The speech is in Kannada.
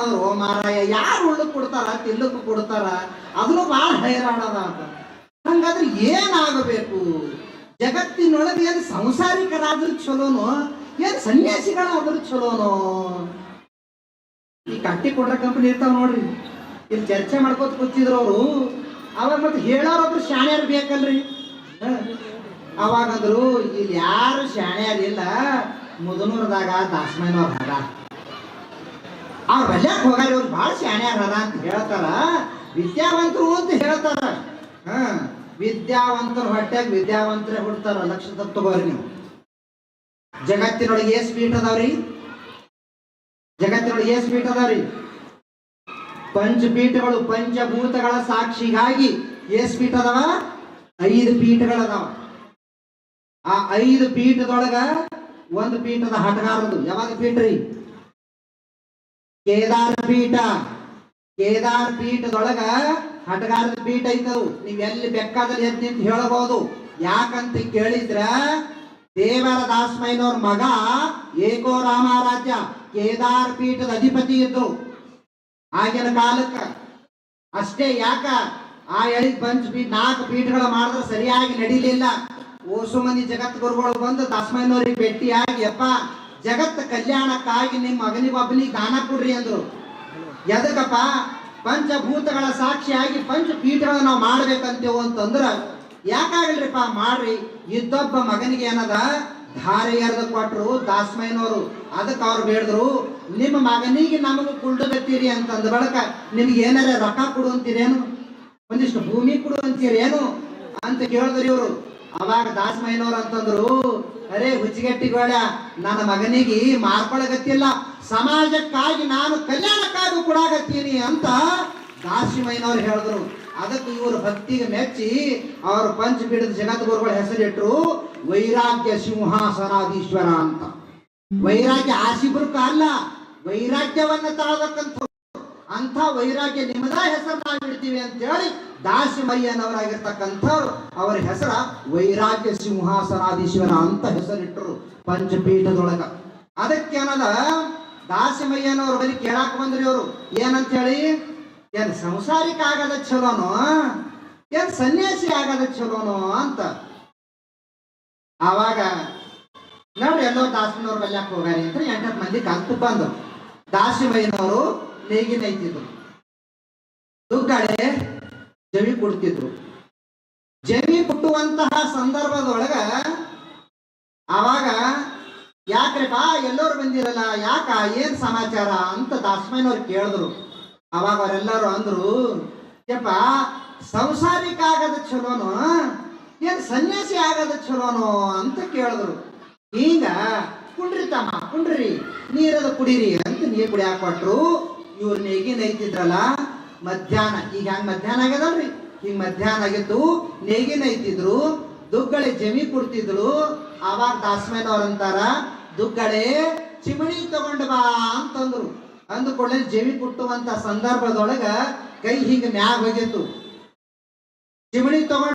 ಓ ಮಾರಾಯ, ಯಾರು ಉಳ್ಳಕ್ ಕೊಡ್ತಾರ? ತಿಲ್ಲಕ್ಕೂ ಕೊಡ್ತಾರ? ಅದನ್ನು ಭಾಳ ಹೈರಾಣದ ಅಂತ. ಹಂಗಾದ್ರೆ ಏನಾಗಬೇಕು? ಜಗತ್ತಿನೊಳಗೆ ಏನು ಸಂಸಾರಿಕರಾದ್ರೂ ಚಲೋನೋ, ಏನು ಸನ್ಯಾಸಿಗಳಾದ್ರೂ ಚಲೋನೋ? ಈ ಕಟ್ಟಿ ಕೊಡ್ರ ಕಂಪನಿ ಇರ್ತಾವ ನೋಡ್ರಿ. ಇಲ್ಲಿ ಚರ್ಚೆ ಮಾಡ್ಕೋತ ಕೂತಿದ್ರು ಅವರು ಅವಾಗ ಮತ್ತೆ ಹೇಳೋರೊಬ್ರು ಶಾಣ್ಯಾರು ಬೇಕಲ್ರಿ. ಅವಾಗಂದ್ರು, ಇಲ್ಲಿ ಯಾರು ಶಾಣ್ಯಾರಿಲ್ಲ, ಮುದನೂರದಾಗ ದಾಸಮೈನವ್ರ ಅವ್ರ ಬಲ್ಯಾಕ್ ಹೋಗಾರ ಇವ್ರು ಭಾಳ ಶಾಣೆ ಹದ ಅಂತ ಹೇಳ್ತಾರ. ವಿದ್ಯಾವಂತರು ಅಂತ ಹೇಳ್ತಾರ. ಹಾ, ವಿದ್ಯಾವಂತರ ಹೊಟ್ಯಾಗ ವಿದ್ಯಾವಂತರೇ ಹುಡ್ತಾರ ಲಕ್ಷ ತಗೋರಿ ನೀವು. ಜಗತ್ತಿನೊಳಗೆ ಎಸ್ ಪೀಠ ಅದಾವ್ರಿ? ಜಗತ್ತಿನೊಳಗೆ ಎಸ್ ಪೀಠ ಅದಾವ್ರಿ? ಪಂಚಪೀಠಗಳು ಪಂಚಭೂತಗಳ ಸಾಕ್ಷಿಗಾಗಿ ಎಸ್ ಪೀಠ ಅದಾವ? ಐದು ಪೀಠಗಳದಾವ. ಆ ಐದು ಪೀಠದೊಳಗ ಒಂದು ಪೀಠದ ಹಟಗಾರದು ಯಾವಾಗ ಪೀಠ ರೀ ಕೇದಾರ ಪೀಠ ಕೇದಾರ ಪೀಠದೊಳಗ ಹಟಗಾರದ ಪೀಠ ಐತದು ನೀವ್ ಎಲ್ಲಿ ಬೇಕಾದಲ್ಲಿ ಎದ್ದು ನಿಂತು ಹೇಳಬಹುದು ಯಾಕಂತ ಕೇಳಿದ್ರ ದೇವರ ದಾಸಮೈನವ್ರ ಮಗ ಏಕೋ ರಾಮರಾಜ್ಯ ಕೇದಾರ ಪೀಠದ ಅಧಿಪತಿ ಇದ್ರು. ಆಗಿನ ಕಾಲಕ್ಕ. ಅಷ್ಟೇ ಯಾಕ? ಆ ಹೇಳಿದ ಪಂಚ ಪೀಠ ನಾಲ್ಕು ಪೀಠಗಳ ಮಾಡಿದ್ರೆ ಸರಿಯಾಗಿ ನಡೀಲಿಲ್ಲ. ಓಸು ಮಂದಿ ಜಗತ್ ಗುರುಗಳು ಬಂದು ದಾಸಮಯ್ಯನವ್ರಿಗೆ ಭೇಟಿಯಾಗಿ ಅಪ್ಪ ಜಗತ್ ಕಲ್ಯಾಣಕ್ಕಾಗಿ ನಿಮ್ಮ ಅಗ್ನಿ ಒಬ್ಬನಿಗೆ ದಾನ ಕೊಡ್ರಿ ಅಂದ್ರು. ಎದಕ್ಕಪ್ಪ ಪಂಚಭೂತಗಳ ಸಾಕ್ಷಿಯಾಗಿ ಪಂಚ ಪೀಠಗಳ ನಾವು ಮಾಡ್ಬೇಕಂತೇವು ಅಂತಂದ್ರ ಯಾಕಾಗಲ್ರಿಪ್ಪ? ಮಾಡ್ರಿ. ಇದ್ದೊಬ್ಬ ಮಗನಿಗೆ ಏನದ? ಧಾರೆ ಎರೆದು ಕೊಟ್ರು ದಾಸ್ಮೈನವರು ಅದಕ್ಕೆ ಅವ್ರು ಬೇಡದ್ರು, ನಿಮ್ಮ ಮಗನಿಗೆ ನಮಗೆ ಕುಳ್ಳುಗತ್ತೀರಿ ಅಂತಂದ ಬಳಕ ನಿಮ್ಗೆ ಏನಾರ ರೊಕ್ಕ ಕೊಡು ಅಂತೀರೇನು? ಒಂದಿಷ್ಟು ಭೂಮಿ ಕೊಡು ಅಂತೀರೇನು? ಅಂತ ಕೇಳಿದ್ರು ಇವರು. ಅವಾಗ ದಾಸಮಯ್ಯನವ್ರು ಅಂತಂದ್ರು, ಅರೇ ಹುಚ್ಚಿಗೆಟ್ಟಿಗೋಳ ನನ್ನ ಮಗನಿಗೆ ಮಾರ್ಕೊಳಗತ್ತಿಲ್ಲ ಸಮಾಜಕ್ಕಾಗಿ ನಾನು ಕಲ್ಯಾಣಕ್ಕಾಗಿ ಕೊಡಾಗತ್ತೀನಿ ಅಂತ ದಾಸಿಮಯ್ಯನವ್ರು ಹೇಳಿದ್ರು. ಅದಕ್ಕೆ ಇವರು ಭಕ್ತಿಗೆ ಮೆಚ್ಚಿ ಅವರು ಪಂಚಪೀಠದ ಜಗದ್ಗುರುಗಳ ಹೆಸರಿಟ್ರು, ವೈರಾಗ್ಯ ಸಿಂಹಾಸನಾಧೀಶ್ವರ ಅಂತ. ವೈರಾಗ್ಯ ಆಶಿಬೃಕ ಅಲ್ಲ, ವೈರಾಗ್ಯವನ್ನ ತಾಳಬೇಕಂತ ಅಂಥ ವೈರಾಗ್ಯ ನಿಮ್ಮದ ಹೆಸರು ನಾವು ಇಡ್ತೀವಿ ಅಂತ ಹೇಳಿ ದಾಸಿಮಯ್ಯನವರಾಗಿರ್ತಕ್ಕಂಥವ್ರು, ಅವರ ಹೆಸರ ವೈರಾಗ್ಯ ಸಿಂಹಾಸನಾಧೀಶ್ವರ ಅಂತ ಹೆಸರಿಟ್ಟರು ಪಂಚಪೀಠದೊಳಗ. ಅದಕ್ಕೆ ಏನದ? ದಾಸಿಮಯ್ಯನವ್ರ ಬಳಿ ಕೇಳಾಕ ಬಂದ್ರಿ ಅವರು. ಏನಂತ ಹೇಳಿ ಏನ್ ಸಂಸಾರಿಕ ಆಗದ ಚಲೋನೋ ಏನ್ ಸನ್ಯಾಸಿ ಆಗದ ಚಲೋನೋ ಅಂತ. ಆವಾಗ ನೋಡ್ರಿ ಎಲ್ಲೋ ದಾಸನವ್ರ ಬಲ್ಯಾಕ ಹೋಗಾರಿ ಅಂತ ಎಂಟತ್ತು ಮಂದಿ ಕಲ್ತು ಬಂದ್ರು. ದಾಸಿಮಯ್ಯನವರು ನೇಗಿ ನೈತಿದ್ರು ದುಗ್ಗಡೆ ಜವಿ ಕೊಡ್ತಿದ್ರು. ಜವಿ ಕೊಟ್ಟುವಂತಹ ಸಂದರ್ಭದೊಳಗ ಆವಾಗ ಯಾಕ್ರಿಪ್ಪ ಎಲ್ಲರೂ ಬಂದಿರಲ್ಲ, ಯಾಕ, ಏನ್ ಸಮಾಚಾರ ಅಂತ ದಾಸಮಯ್ಯನವ್ರು ಕೇಳಿದ್ರು. ಅವಾಗ ಅವರೆಲ್ಲರೂ ಅಂದ್ರು, ಯಪ್ಪ, ಸಂಸಾರಿಕ ಆಗದ ಚಲೋನು ಏನ್ ಸನ್ಯಾಸಿ ಆಗದ ಚಲೋನು ಅಂತ ಕೇಳಿದ್ರು. ಈಗ ಕುಂಡ್ರಿ ತಮ್ಮ, ಕುಂಡ್ರಿ, ನೀರದ ಕುಡೀರಿ ಅಂತ ನೀರು ಕುಡಿಯಾಕ ಕೊಟ್ರು. ಇವ್ರ ನೇಗಿ ನೈತಿದ್ರಲ್ಲ ಮಧ್ಯಾಹ್ನ. ಈಗ ಹ್ಯಾಂಗ ಮಧ್ಯಾಹ್ನ ಆಗ್ಯದಲ್ರಿ? ಈಗ ಮಧ್ಯಾಹ್ನ ಆಗಿತ್ತು ನೇಗಿ ನೈತಿದ್ರು ದುಗ್ಗಳೆ ಜಮಿ ಕೊಡ್ತಿದ್ರು ಅವಾಗ ದಾಸಮೇನವ್ರ ಅಂತಾರ, ದುಗ್ಗಳೆ ಚಿಮಣಿ ತಗೊಂಡ ಬಾ ಅಂತಂದ್ರು. ಅಂದ ಕೂಡಲೇ ಜಮಿ ಕುಟ್ಟುವಂತ ಸಂದರ್ಭದೊಳಗ ಕೈ ಹಿಂಗ ಮ್ಯಾಗ ಹೋಗಿತ್ತು ಚಿಮಣಿ ತಗೊಂಡ್